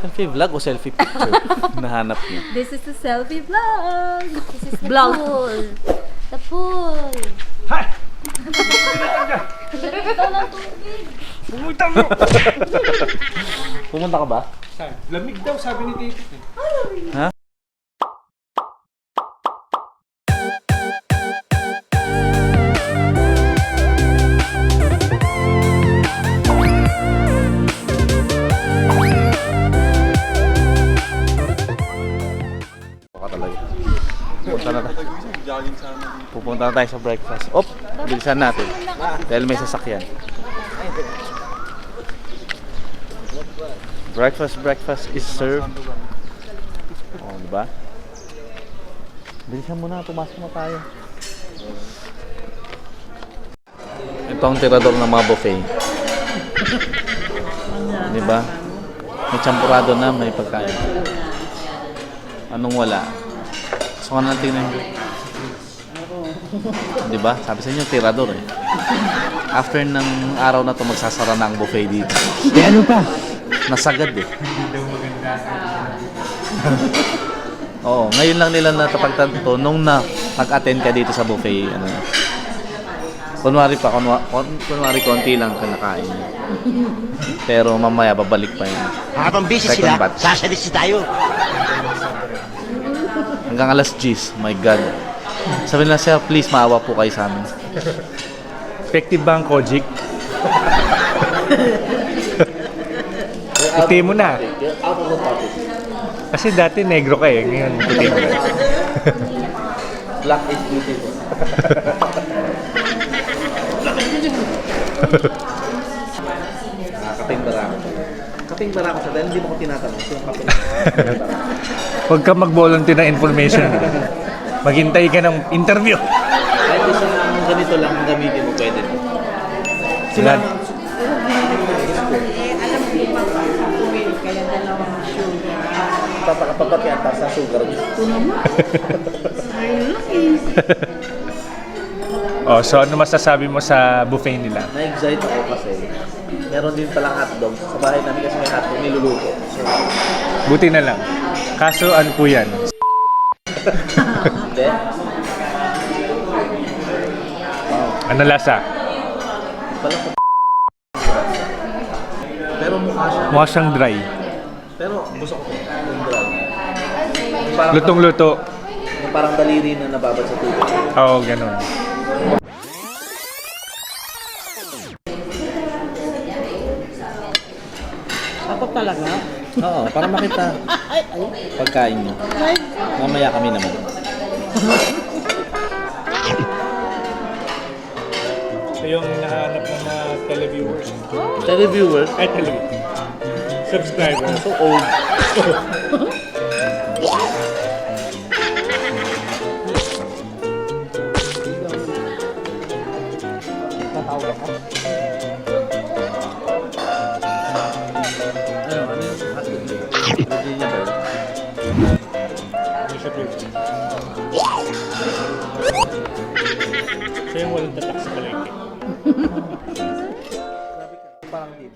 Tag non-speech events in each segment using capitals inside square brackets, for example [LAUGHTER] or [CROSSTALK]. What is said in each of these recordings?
Selfie vlog o selfie picture? [LAUGHS] Nahanap niya. This is a selfie vlog. This is the Vlog. pool. The pool. Pumunta ka ba? Saan? Lamig daw, sabi ni Tito. Ha? Pupunta na tayo sa breakfast. Op! Bilisan natin. Dahil may sasakyan. Breakfast, breakfast is served. Oh, di ba? Bilisan mo na, pumasok na tayo. Ito ang tirador ng mga buffet. [LAUGHS] Di ba? May champurado na, may pagkain. Anong wala? Gusto ko na tingnan. Di ba? Sabi sa inyo, tirador eh. After ng araw na to magsasara na ang buffet dito. Eh ano pa? Nasagad eh. Oo, ngayon lang nila natapagtanto nung na nag-attend ka dito sa buffet. Ano, kunwari pa, kunwa, kun, kunwari konti lang kinakain. Pero mamaya babalik pa yun. Habang busy Second sila, batch. sasalis tayo. Hanggang alas 10, my God. Sabi nila siya, please maawa po kayo sa amin. Effective ba ang Kojic? Puti mo na. Kasi dati negro ka eh, ngayon puti mo na. Black is beautiful. Kating barako. Kating barako siya dahil hindi mo ko tinatanong. Sino kating Huwag ka mag-volunteer ng information. Maghintay ka ng interview. Kahit isa lang ganito lang ang gamitin mo, pwede. Sila, Papakapapat yan, taas na sugar. [LAUGHS] oh, so ano masasabi mo sa buffet nila? Na-excite ako kasi meron din palang hotdog. Sa bahay namin kasi may hotdog niluluto. So, Buti na lang. Kaso ano po yan? [LAUGHS] Ano lasa? Pero mukha siya. Mukha siyang dry. Pero gusto ko yung dry. Parang, Lutong-luto. yung parang daliri na nababad sa tubig. Oo, ganun. Ako talaga. Oo, para makita [LAUGHS] pagkain nyo. Mamaya kami naman. Ito yung nahanap ng mga televiewers. Televiewers, Ay, televiewers. Subscribers. so old. Ano, ano yung? Siya yung walang tatak sa palengke. Parang din.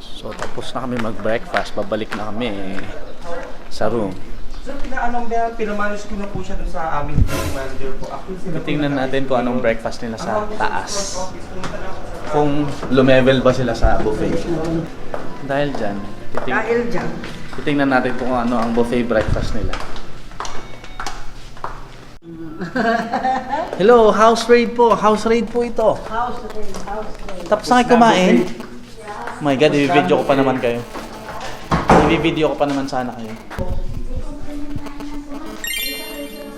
So tapos na kami mag-breakfast, babalik na kami sa room. Sir, pinaanong ba, pinamanis ko na po siya dun sa aming duty manager po. Actually, sila po Tingnan na- natin kung anong breakfast nila sa taas. na Kung lumevel ba sila sa buffet. Dahil dyan, titing- Dahil dyan, titingnan natin kung ano ang buffet breakfast nila. [LAUGHS] Hello, house raid po. House raid po ito. House raid, house raid. Tapos na kayo kumain? Oh my God, i-video ko pa naman kayo. I-video ko pa naman sana kayo.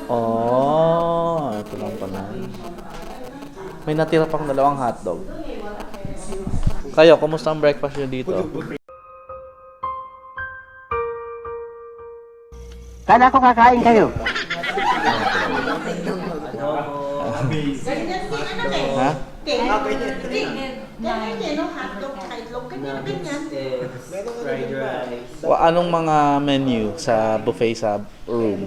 Oh, ito lang pala. May natira pang dalawang hotdog. Kayo, kumusta ang breakfast nyo dito? Kala ko kakain kayo. Ha? Wa anong mga menu sa buffet sa room?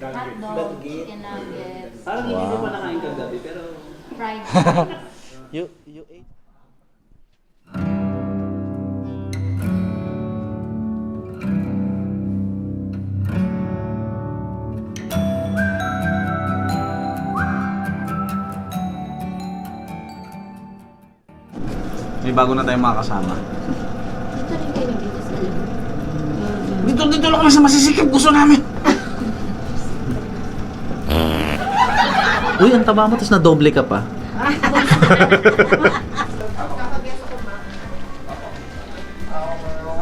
Hotdog, chicken nuggets, Wow. fried [LAUGHS] you you ate May bago na tayong mga kasama. Ito rin kayo dito sa loob. Dito, dito lang kami sa masisikip. Gusto namin. Uy, ang taba mo, tapos na-doble ka pa. [LAUGHS]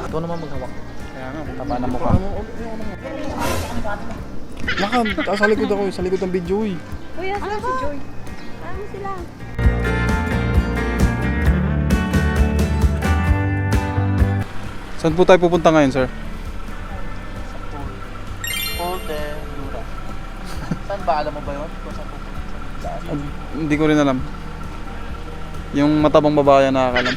Ikaw naman maghawak. Taba na mukha. Naka, sa likod ako, sa likod ng video eh. Kuya, saan si Joy? Ano sila? Saan po tayo pupunta ngayon, sir? Polde, Lura. Saan ba? Alam mo ba yun? Kung saan pupunta? Saan? Hindi ko rin alam. Yung matabang babae ang nakakalam.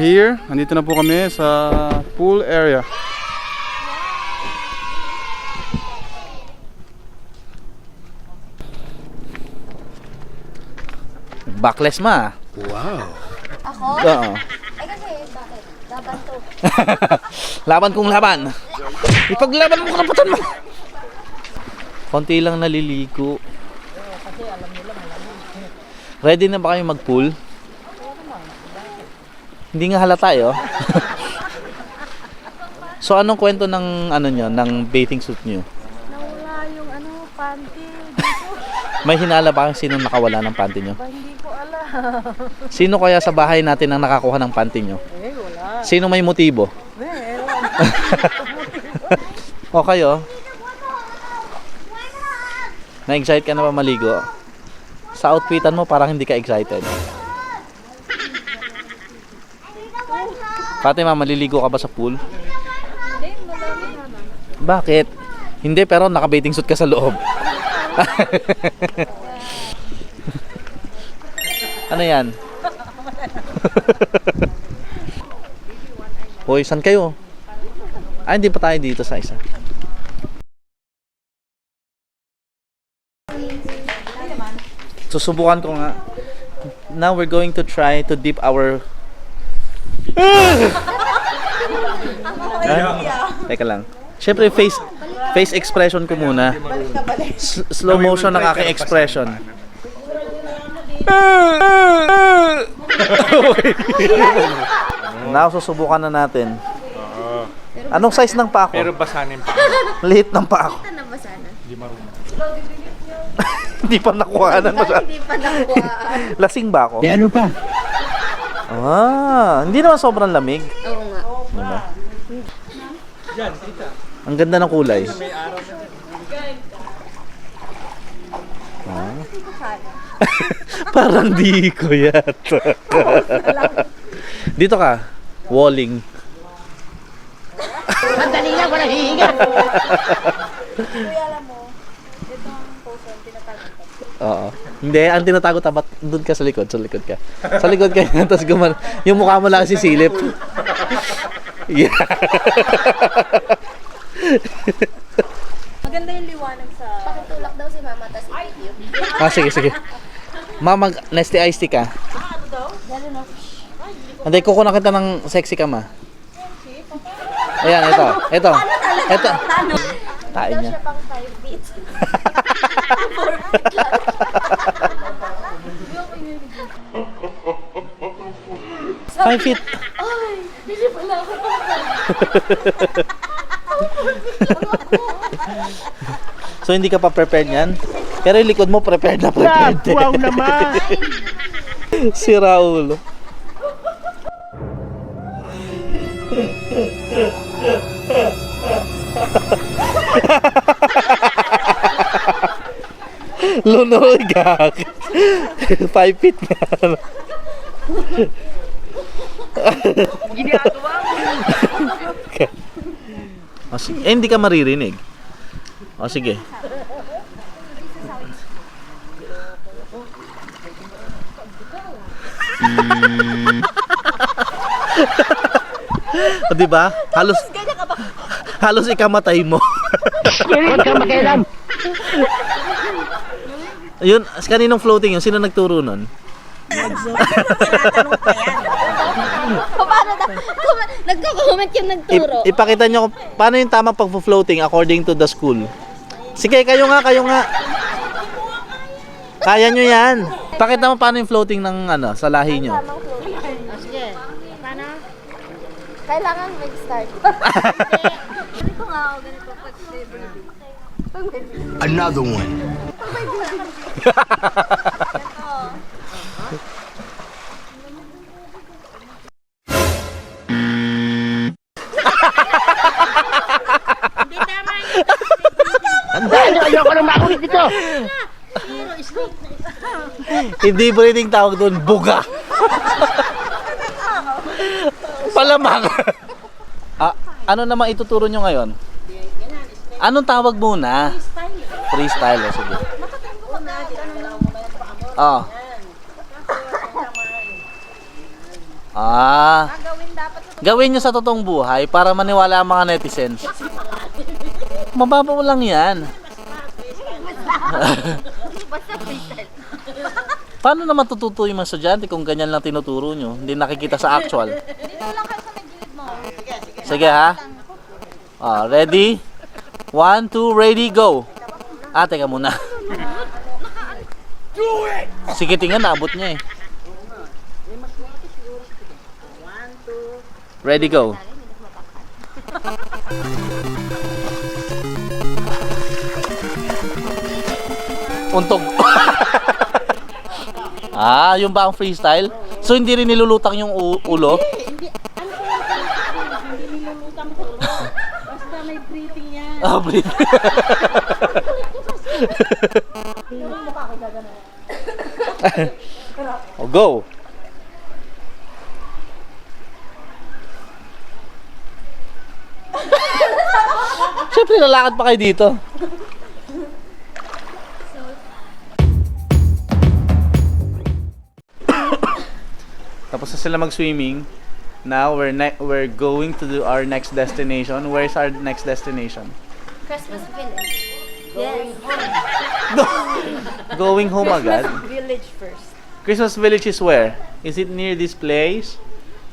And we're here. Nandito na po kami sa pool area. Backless ma. Ako? Oo. Ay kasi, bakit? Laban to. [LAUGHS] laban kong laban. Ipaglaban mo karapatan mo. Konti lang naliligo. Ready na ba kayo mag-pool? Hindi nga halata eh, oh. [LAUGHS] so anong kwento ng ano nyo, ng bathing suit nyo? Nawala yung ano, panty. May hinala ba kung sino nakawala ng panty nyo? Ba, hindi ko alam. Sino kaya sa bahay natin ang nakakuha ng panty nyo? Eh, wala. Sino may motibo? Eh, ewan. [LAUGHS] O kayo? Na-excite ka na ba maligo? Sa outfitan mo parang hindi ka excited. Fatima, maliligo ka ba sa pool? Bakit? Hindi, pero naka-bathing suit ka sa loob. [LAUGHS] ano yan? [LAUGHS] Hoy, saan kayo? Ah, hindi pa tayo dito sa isa. Susubukan ko nga. Now we're going to try to dip our Ah, Teka lang. Siyempre face face expression ko muna. S- slow motion ng aking expression. Now susubukan na natin. Anong size ng pako? Pero basanin pa. Liit ng pako. Ito na ba sana? [LAUGHS] Hindi pa nakuha na masyado. Hindi pa nakuha. Lasing ba ako? ano pa? Ah, hindi naman sobrang lamig. Oo nga. Diba? Ang ganda ng kulay. Ah. [LAUGHS] Parang di ko yata. [LAUGHS] Dito ka. Walling. Madali lang, wala hihinga. [LAUGHS] Oo. Hindi, ang tinatago tabat doon ka sa likod, sa likod ka. Sa likod ka, [LAUGHS] tapos guman, yung mukha mo lang si silip. [LAUGHS] Yeah. [LAUGHS] Maganda yung liwanag sa... Pakitulak daw si mama, tas i-video. ah, sige, sige. Mama, nesty iced tea ka. Hindi, kukunan kita ng sexy ka, ma. Ayan, ito. Ito. Ito. Tain niya. Siya pang 5 beats. Five feet. Hindi pala ako. [LAUGHS] So, hindi ka pa prepared yan? Pero yung likod mo, prepared na prepared. Wow naman. [LAUGHS] si Raul. [LAUGHS] Lunoy gag. Five feet nga. Ginagawa mo. eh, hindi ka maririnig. O sige. Mm. o, di ba? Halos Halos ikamatay mo. Huwag kang makialam. Yun, kaninong floating yun? Sino nagturo nun? Paano na? Nagko-comment yung nagturo. Ip- ipakita nyo kung paano yung tamang pag-floating according to the school. Sige, kayo nga, kayo nga. Kaya nyo yan. Pakita mo paano yung floating ng ano, sa lahi nyo. Sige. Paano? Kailangan mag-start. [LAUGHS] ganito nga ako, ganito. Another one. Ganito. Ano, ayoko nang makulit dito. Hindi breathing tawag doon, buga. Palamang. ah, ano naman ituturo nyo ngayon? Anong tawag muna? Freestyle. Oh, sige. Ah. Ah. Gawin nyo sa totoong buhay para maniwala ang mga netizens. Mababaw lang yan. Freestyle. [LAUGHS] Paano naman tututo yung mga estudyante kung ganyan lang tinuturo nyo? Hindi nakikita sa actual. Sige ha. Ah, ready? One, two, ready, go. Ah, teka muna. Sige, tingnan, naabot niya eh. Ready, go. Untog. [LAUGHS] ah, yung ba ang freestyle? So hindi rin nilulutang yung u- ulo? Basta may breathing yan. Ah, breathe. oh, go. Siyempre, lalakad pa kayo dito. Tapos na sila mag-swimming. Now we're ne- we're going to do our next destination. Where's our next destination? Christmas village. Yes. [LAUGHS] Going home agad. Village first. Christmas Village is where? Is it near this place?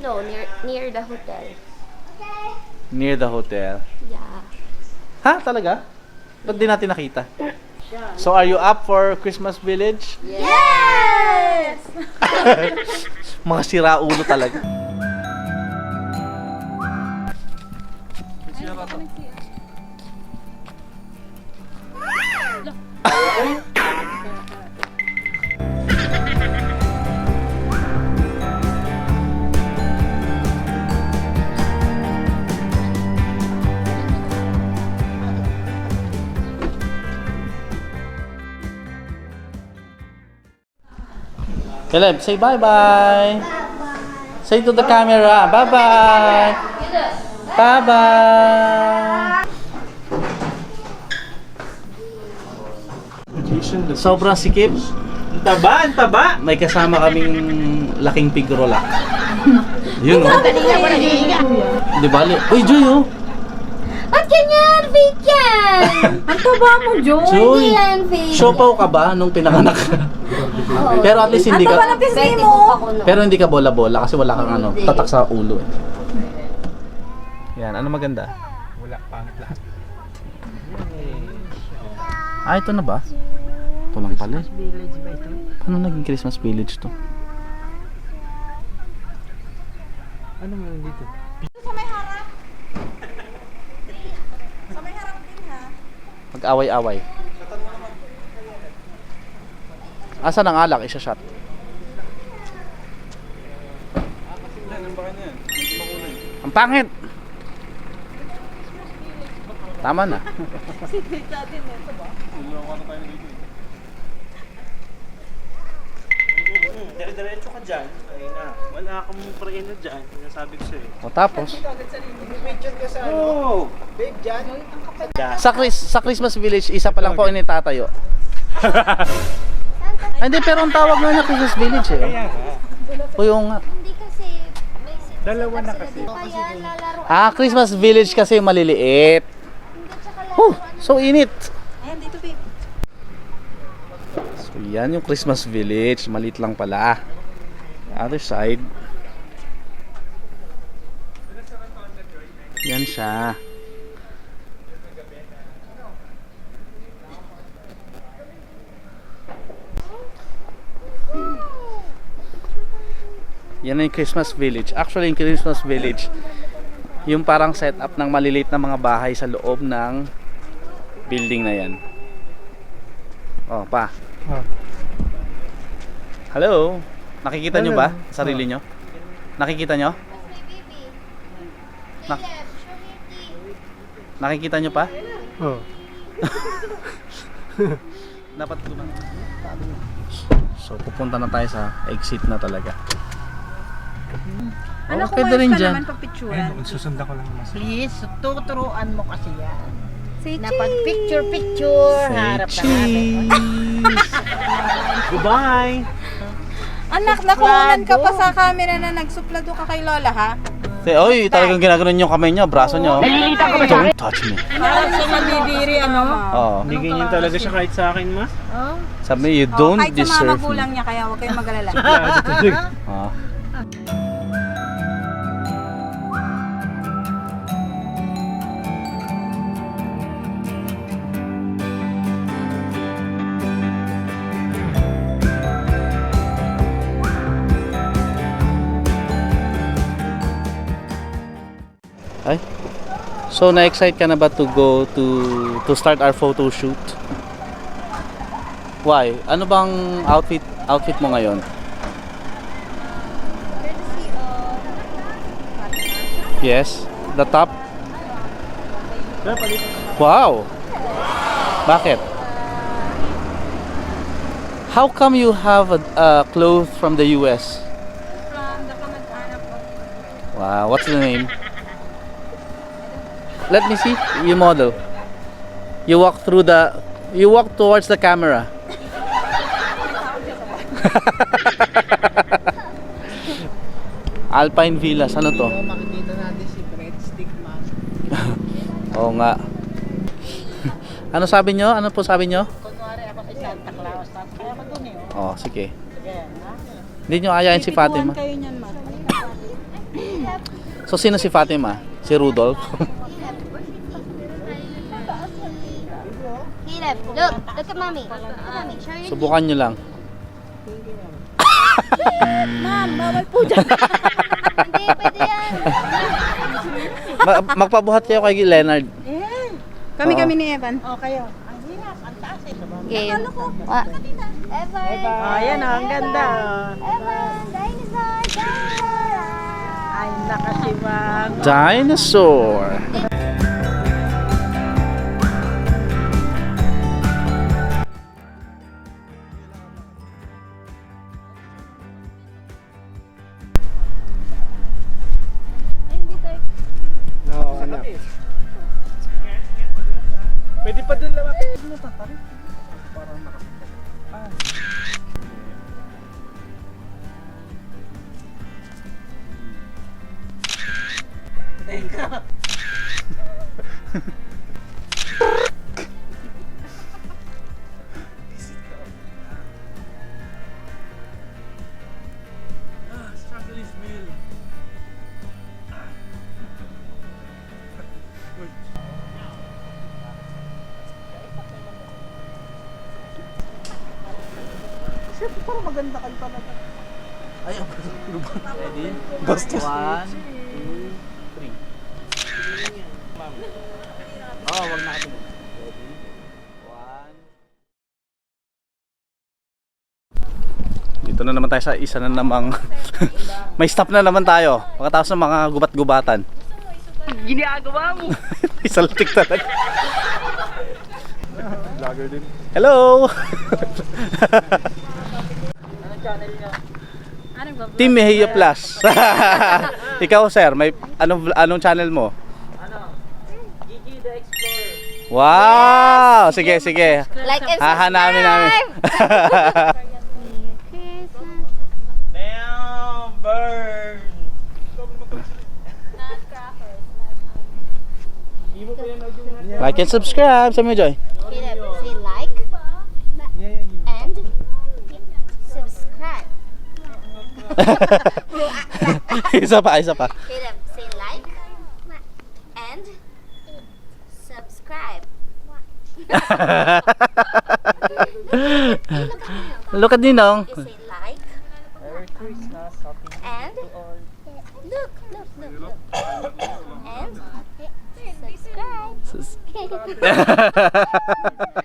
No, near near the hotel. Near the hotel. Yeah. Ha? Talaga? Ba't di natin nakita? So are you up for Christmas Village? Yes! [LAUGHS] Mga siraulo talaga. Caleb, say bye-bye. Say to the camera, bye-bye. Bye-bye. Sobrang sikip. Ang taba, ang taba. May kasama kaming laking pigrola. Yun oh. Pa naghihinga. Di ba? Uy, Joy oh. At ganyan, fake yan! [LAUGHS] Ang taba mo, Joy! Joy, Hindi yan fake. siopaw ka ba nung pinanganak ka? Pero at least hindi ka, Pwede mo. Ako no. pero hindi ka bola-bola kasi wala kang ano, Hindi. tatak sa ulo eh. Yan, ano maganda? Wala, pangit lahat. Ah, ito na ba? Ito lang pala. Christmas Village ba ito? Paano naging Christmas Village to? Ano meron dito? Mag-away-away. Asa ng alak? Isa shot. Ang pangit! Tama na. [LAUGHS] Hmm, dire-diretso ka dyan. Ay na, wala akong preno dyan. Sinasabi ko sa'yo. O tapos, Oh! sa, Chris, sa Christmas Village, isa pa lang po initatayo. Ay, [LAUGHS] hindi, pero ang tawag nga niya Christmas Village eh. Kaya nga. O yung nga. Hindi kasi may sit Dalawa na kasi. Lalaro. Ah, Christmas Village kasi yung maliliit. Hindi tsaka Oh, laruan. so init. Ayan, dito babe. So yan yung Christmas Village, maliit lang pala. Other side. Yan siya. Yan yung Christmas Village. Actually, yung Christmas Village, yung parang setup ng maliliit na mga bahay sa loob ng building na yan. Oh, pa. Oh. Hello? Nakikita nyo Hello. ba? Sarili nyo? Nakikita nyo? Teeth. Nakikita nyo pa? Oh. [LAUGHS] Dapat lumang. So, pupunta na tayo sa exit na talaga. Ano kung pwede rin ka dyan. naman pagpicturean? Susundan ko lang mas. Please, tuturuan mo kasi yan. Say Na pag picture-picture, Say harap namin. cheese! [LAUGHS] Goodbye! Anak, nakuhanan ka pa sa camera na nagsuplado ka kay Lola, ha? Say, oy, talagang ginaganon yung kamay nyo, braso nyo. Nalilita ka ba sa akin? Don't touch me. Parang sa nabibiri, ano? Oo. Hindi ganyan talaga siya kahit sa akin, ma. Sabi, you Oh, don't kahit sa mga deserve me. magulang niya, kaya huwag kayong mag-alala. [LAUGHS] Ah. So na-excite ka na ba to go to to start our photo shoot? Why? Ano bang outfit outfit mo ngayon? Yes, the top. Wow. Bakit? How come you have a uh, clothes from the US? Wow, what's the name? Let me see. You model. You walk through the. You walk towards the camera. Alpine Villas, ano to? Makikita natin si Breadstick Man. [LAUGHS] Oo nga. ano sabi nyo? Ano po sabi nyo? Kunwari ako si Santa Claus, kaya ako dun eh. Oh, sige. Sige, ha? Hindi nyo ayayin si Fatima. kayo niyan. [COUGHS] So, sino si Fatima? Si Rudolph? [LAUGHS] Caleb, look. Look at mommy. Look at mommy. Your teeth. Subukan nyo lang. [LAUGHS] Ma'am, bawal po dyan. [LAUGHS] Hindi, pwede yan. Ma- magpabuhat kayo kay Leonard. Kami-kami ni Evan. Oh, kayo. Ang hirap, ang taas eh. Game. What? Evan. Oh, yan oh, ang ganda. Evan, dinosaur, dinosaur. Ay, nakasiwang. Dinosaur. No, Ready? Bastos. One, two, three. Oh, wag na ito. Ready? One. Dito na naman tayo sa isa na namang [LAUGHS] may stop na naman tayo. Pagkatapos ng mga gubat-gubatan. Ginagawa mo. [LAUGHS] Isaltik talaga. Vlogger din. Hello! [LAUGHS] Anong ba? Team Mejia Plus. [LAUGHS] Ikaw, sir, may anong anong channel mo? Wow! Sige, sige. Like and Hahanamin namin. [LAUGHS] Damn, burn! like and subscribe sa Joy. Say like and subscribe. [LAUGHS] isa pa, isa pa. Caleb, say like and subscribe. [LAUGHS] Look at Ninong. You say like and look, look, look, look. And subscribe. [LAUGHS]